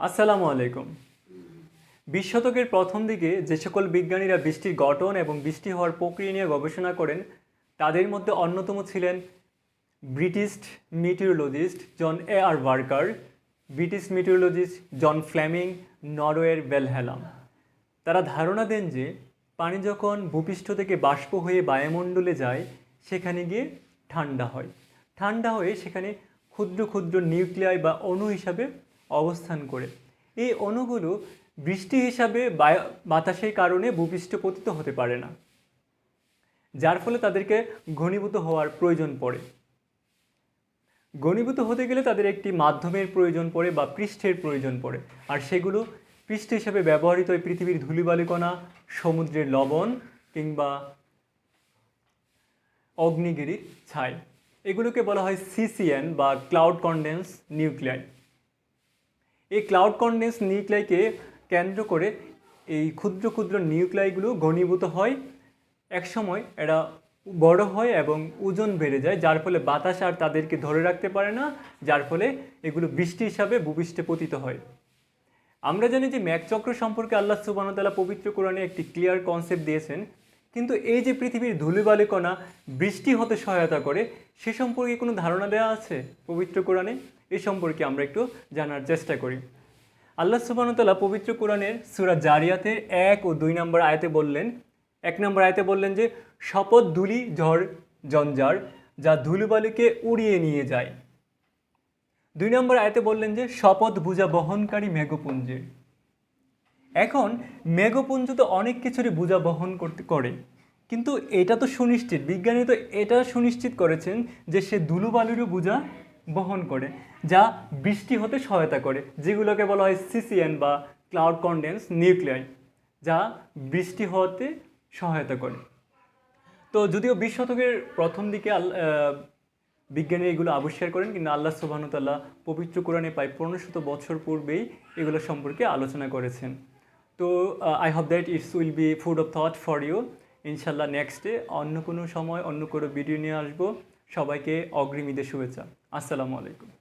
আসসালামু আলাইকুম। বিশ শতকের প্রথম দিকে যে সকল বিজ্ঞানীরা বৃষ্টির গঠন এবং বৃষ্টি হওয়ার প্রক্রিয়া নিয়ে গবেষণা করেন, তাদের মধ্যে অন্যতম ছিলেন ব্রিটিশ মিটিওরোলজিস্ট জন এ আর worker, British meteorologist John Fleming নরওয়ের বেলহেলাম। তারা ধারণা দেন যে, পানি যখন ভূপৃষ্ঠ থেকে বাষ্প হয়ে বায়ুমণ্ডলে যায়, সেখানে গিয়ে ঠান্ডা হয়। ঠান্ডা হয়ে সেখানে ক্ষুদ্র ক্ষুদ্র নিউক্লিয়াই বা অণু হিসাবে অবস্থান করে। এই অণুগুলো বৃষ্টি হিসাবে বাতাসের কারণে ভূপৃষ্ঠ পতিত হতে পারে না, যার ফলে তাদেরকে ঘনীভূত হওয়ার প্রয়োজন পড়ে। ঘনীভূত হতে গেলে তাদের একটি মাধ্যমের প্রয়োজন পড়ে বা পৃষ্ঠের প্রয়োজন পড়ে, আর সেগুলো পৃষ্ঠ হিসেবে ব্যবহৃত হয় পৃথিবীর ধূলিবালিকণা, সমুদ্রের লবণ কিংবা অগ্নিগিরির ছাই। এগুলোকে বলা হয় সিসিএন বা ক্লাউড কন্ডেন্স নিউক্লিয়াই এই ক্লাউড কন্ডেন্স নিউক্লাইকে কেন্দ্র করে এই ক্ষুদ্র ক্ষুদ্র নিউক্লাইগুলো ঘনীভূত হয়। একসময় এরা বড় হয় এবং ওজন বেড়ে যায়, যার ফলে বাতাস আর তাদেরকে ধরে রাখতে পারে না, যার ফলে এগুলো বৃষ্টি হিসাবে ভূপৃষ্ঠে পতিত হয়। আমরা জানি যে ম্যাকচক্র সম্পর্কে আল্লাহ সুবাহতালা পবিত্র কোরআনে একটি ক্লিয়ার কনসেপ্ট দিয়েছেন, কিন্তু এই যে পৃথিবীর ধূলিবালিকণা বৃষ্টি হতে সহায়তা করে, সে সম্পর্কে কোনো ধারণা দেওয়া আছে পবিত্র কোরআনে? এ সম্পর্কে আমরা একটু জানার চেষ্টা করি। আল্লাহ সুবাহতাল্লাহ পবিত্র কোরআনের সুরা জারিয়াতে এক ও দুই নম্বর আয়তে বললেন, এক নম্বর আয়তে বললেন যে, শপথ ধুলি ঝড় জঞ্জার যা ধুলিবালিকে উড়িয়ে নিয়ে যায়। দুই নম্বর আয়তে বললেন যে, শপথ বুঝা বহনকারী মেঘপুঞ্জের। এখন, মেঘপুঞ্জ তো অনেক কিছুরই বোঝা বহন করতে করে, কিন্তু এটা তো সুনিশ্চিত। বিজ্ঞানী তো এটা সুনিশ্চিত করেছেন যে, সে ধুলোবালুরও বোঝা বহন করে, যা বৃষ্টি হতে সহায়তা করে, যেগুলোকে বলা হয় সিসিএন বা ক্লাউড কন্ডেন্স নিউক্লিয়াই, যা বৃষ্টি হওয়াতে সহায়তা করে। তো যদিও বিশ শতকের প্রথম দিকে বিজ্ঞানী এগুলো আবিষ্কার করেন, কিন্তু আল্লাহ সুবাহতাল্লাহ পবিত্র কোরআনে প্রায় পনেরো শত বছর পূর্বেই এগুলো সম্পর্কে আলোচনা করেছেন। তো I hope that it's will be food of thought for you ইনশাল্লাহ নেক্সট ডে অন্য কোনো সময় অন্য কোনো ভিডিও নিয়ে আসব। সবাইকে অগ্রিম ঈদের শুভেচ্ছা। আসসালামু আলাইকুম।